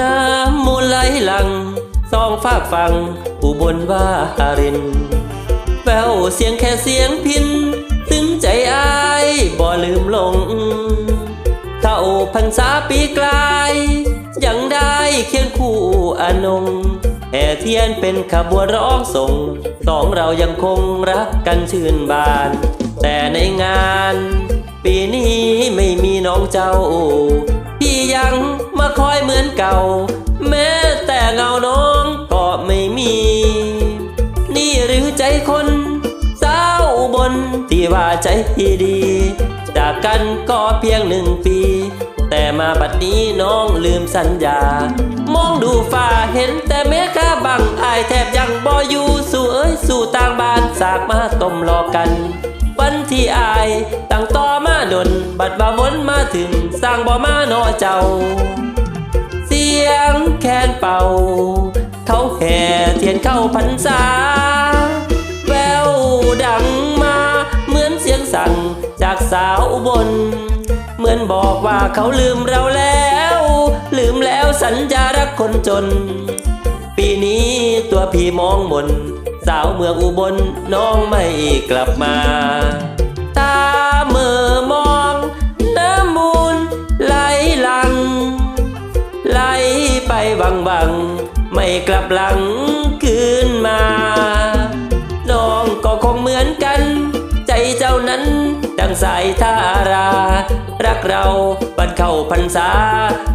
น้ำมูลไหลหลังสองฝากฟังอุบลว่ารินแววเสียงแค่เสียงพิน ถึงใจอายบ่ลืมลง เท่าพรรษาปีกลาย ยังได้เคียงคู่อนงแห่เทียนเป็นขบวนร้องส่ง สองเรายังคงรักกันชื่นบาน แต่ในงาน ปีนี้ไม่มีน้องเจ้า พี่ยัง มาคอยเหมือนเก่า แม้แต่เงาน้องก็ไม่มี นี่หรือใจคนสาวอุบนที่ว่าใจดี จากกันก็เพียงหนึ่งปี แต่มาบัดนี้น้องลืมสัญญา มองดูฟ้าเห็นแต่เมฆาบังอายแทบยังบ่อยู่สู่เอ้ยสู่ต่างบ้านสากมาต้มรอกันวันที่อายตั้งต่อมาดน บัดว่าวนมาถึง สร้างบ่มาหนอเจ้า สียงแคนเป่า เขาแห่เทียนเข้าพรรษา แววดังมาเหมือนเสียงสั่งจากสาวอุบล เหมือนบอกว่าเขาลืมเราแล้ว ลืมแล้วสัญญารักคนจน ปีนี้ตัวพี่มองมน สาวเมืองอุบลน้องไม่กลับมาตา วังวัง ไม่กลับหลังคืนมา น้องก็คงเหมือนกัน ใจเจ้านั้น ดังสายทารา รักเราบันเข้าพรรษา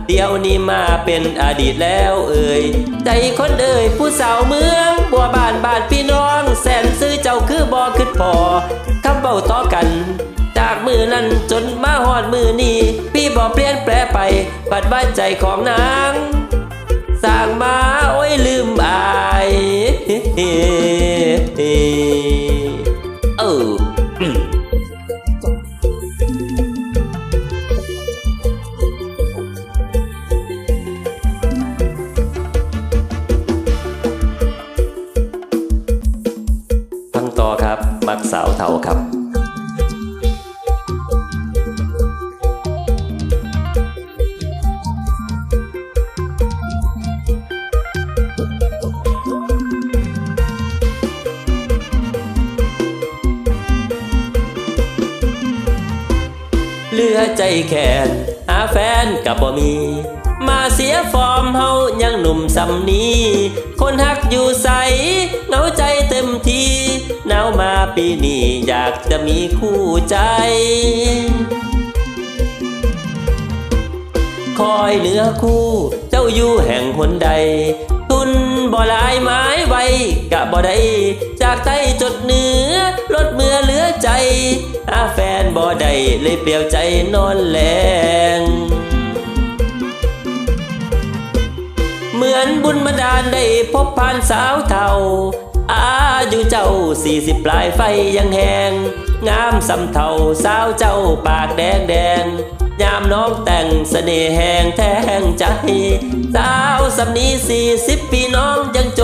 เดี๋ยวนี้มาเป็นอดีตแล้วเอ่ย ใจคนเอ่ยผู้สาวเมือง บัวบานบานพี่น้อง แสนซื้อเจ้าคือบ่ขึ้นพอคำเบาต่อกันจากมือนั้นจนมาหอดมือนี้ พี่บอกเปลี่ยนแปลไปปัดว่าใจของนาง สร้างมาโอ้ยลืมอายเออฟังต่อครับ มักสาวเทาครับ เหลือใจแค้นหาแฟนกับบ่มี มาเสียฟอร์มเฮายังหนุ่มสำนีคนฮักอยู่ใสเหงาใจเต็มทีหนาวมาปีนี้อยากจะมีคู่ใจ คอยเหนือคู่เจ้าอยู่แห่งคนใด ทุนบ่หลายม้ไว้ กะบ่ได้จากไทยจดเหนือลดเมื่อเหลือใจหาแฟนบ่ได้เลยเปลี่ยวใจนอนแลงเหมือนบุญบันดาลได้พบผ่านสาวเท่า อายุเจ้าสี่สิบปลายไฟยังแหงงามสำเท่าสาวเจ้าปากแดงแดงยามน้องแต่งเสน่ห์แหงแทงใจ สาวสำนีสี่สิบปีน้องยังจ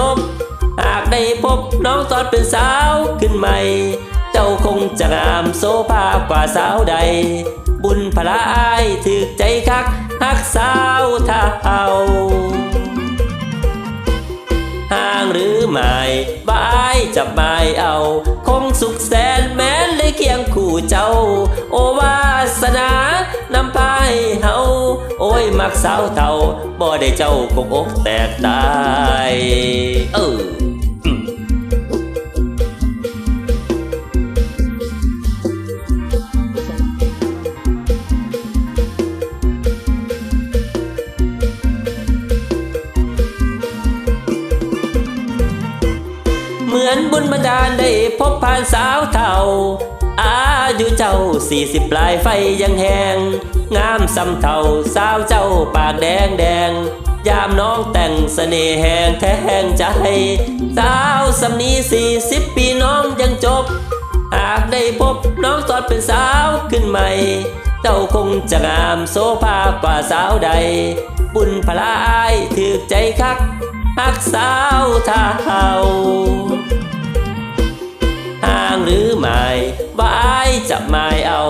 ได้พบน้องตอนเป็นสาวขึ้นใหม่ เจ้าคงจะงามโซภากว่าสาวใด บุญพลาอายถึกใจคักฮักสาวเท่าห่างหรือไม่บายจับไม้เอา คงสุขแสนแม้นได้เคียงคู่เจ้า โอวาสนานำพาให้เฮาโอ้ย มักสาวเท่าบ่ได้เจ้าคงอกแตกตาย เออ เหมือนบุญบันดาลได้พบผ่านสาวเท่า อายุเจ้าสี่สิบปลายไฟยังแหงงามสำเท่าสาวเจ้าปากแดงแดง ยามน้องแต่งเสน่ห์แหงแท้งใจ สาวสำนีสี่สิบปีน้องยังจบ หากได้พบน้องตอนเป็นสาวขึ้นใหม่ เจ้าคงจะงามโซภากว่าสาวใด บุญพลาอายถือใจคักหักสาวเท่าางหรือไม่ว่าอายจะไม่เอา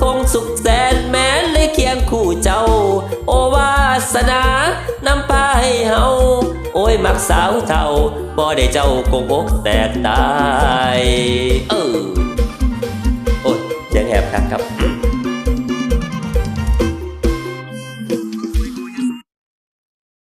คงสุขแสนแม้นเลยเคียงคู่เจ้า โอวาสนาน้ำพาให้เฮาโอ้ยมักสาวเท่าบ่ได้เจ้าคงอกแตกตาย เออโอ้ยยังแหบครับครับ